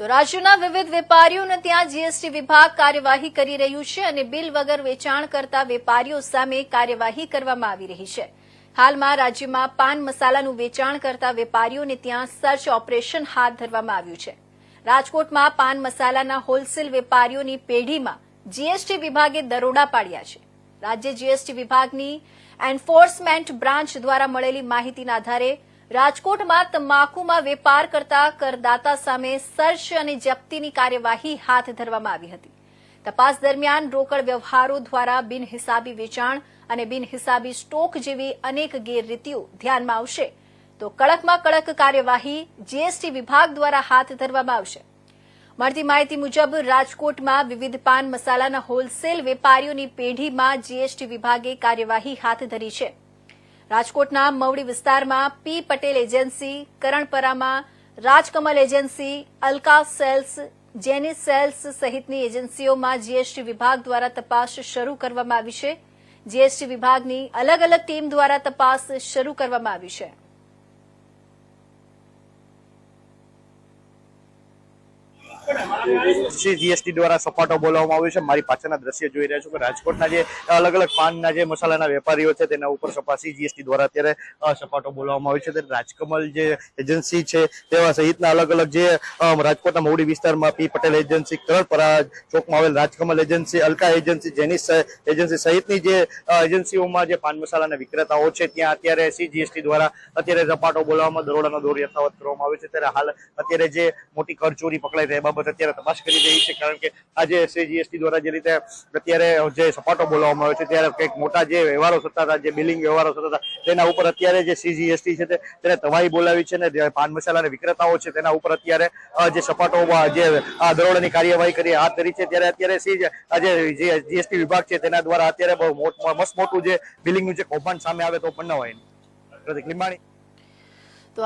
તો રાજ્યના વિવિધ વેપારીઓને ત્યાં જીએસટી વિભાગ કાર્યવાહી કરી રહ્યું છે અને બિલ વગર વેચાણ કરતા વેપારીઓ સામે કાર્યવાહી કરવામાં આવી રહી છે. હાલમાં રાજ્યમાં પાન મસાલાનું વેચાણ કરતા વેપારીઓને ત્યાં સર્ચ ઓપરેશન હાથ ધરવામાં આવ્યું છે. રાજકોટમાં પાન મસાલાના હોલસેલ વેપારીઓની પેઢીમાં જીએસટી વિભાગે દરોડા પાડ્યા છે. રાજ્ય જીએસટી વિભાગની એન્ફોર્સમેન્ટ બ્રાન્ચ દ્વારા મળેલી માહિતીના આધારે રાજકોટમાં તમાકુમાં વેપાર કરતા કરદાતા સામે સર્ચ અને જપ્તીની કાર્યવાહી હાથ ધરવામાં આવી હતી. તપાસ દરમિયાન રોકડ વ્યવહારો દ્વારા બિનહિસાબી વેચાણ અને બિનહિસાબી સ્ટોક જેવી અનેક ગેરરીતિઓ ધ્યાનમાં આવશે. તો કડકમાં કડક કાર્યવાહી જીએસટી વિભાગ દ્વારા હાથ ધરવામાં આવશે. મળતી માહિતી મુજબ રાજકોટમાં વિવિધ પાન મસાલાના હોલસેલ વેપારીઓની પેઢીમાં જીએસટી વિભાગે કાર્યવાહી હાથ ધરી છે. રાજકોટના મવડી વિસ્તારમાં પી પટેલ એજન્સી, કરણપરામાં રાજકમલ એજન્સી, અલકા સેલ્સ જેની સેલ્સ સહિતની એજન્સીઓમાં જીએસટી વિભાગ દ્વારા તપાસ શરૂ કરવામાં આવી છે. જીએસટી વિભાગની અલગ અલગ ટીમ દ્વારા તપાસ શરૂ કરવામાં આવી છે. શ્રી જીએસટી દ્વારા સપાટો બોલાવવામાં આવ્યો છે. મારી પાછળના દ્રશ્ય જોઈ રહ્યા છો કે રાજકોટના જે અલગ અલગ પાનના જે મસાલાના વેપારીઓ છે, તેના ઉપર સપાસી જીએસટી દ્વારા અત્યારે સપાટો બોલાવવામાં આવ્યો છે. ત્યારે રાજકમલ જે એજન્સી છે, તેવા સહિતના અલગ અલગ જે રાજકોટના મોવડી વિસ્તારમાં પી પટેલ એજન્સી કરણપરા ચોકમાં આવેલ Rajkamal agency, Alka agency, Jenis agency સહિતની જે એજન્સીઓમાં જે પાન મસાલાના વિક્રેતાઓ છે, ત્યાં અત્યારે સી જીએસટી દ્વારા અત્યારે સપાટો બોલાવવામાં દરોડાનો દોર યથાવત કરવામાં આવ્યો છે. ત્યારે હાલ અત્યારે જે મોટી કરચોરી પકડાઈ રહી બાબત અત્યારે તપાસ કરી રહી છે, કારણ કે આજે સીજીએસટી દ્વારા જે રીતે અત્યારે જે સપાટો બોલાવવામાં આવ્યો છે, ત્યારે કંઈક મોટા જે વ્યવહારો થતા હતા, જે બિલિંગ વ્યવહારો થતા હતા, તેના ઉપર અત્યારે જે સીજીએસટી છે તેને તવાઈ બોલાવી છે ને પાન મસાલાના વિક્રેતાઓ છે તેના ઉપર અત્યારે જે સપાટો જે આ દરોડાની કાર્યવાહી કરી હાથ ધરી છે, ત્યારે અત્યારે સી આજે જે જીએસટી વિભાગ છે તેના દ્વારા અત્યારે બહુ મસ્ત મોટું જે બિલિંગનું જે કૌભાંડ સામે આવે તો પણ ન હોય. પ્રતિક લીંબાણી.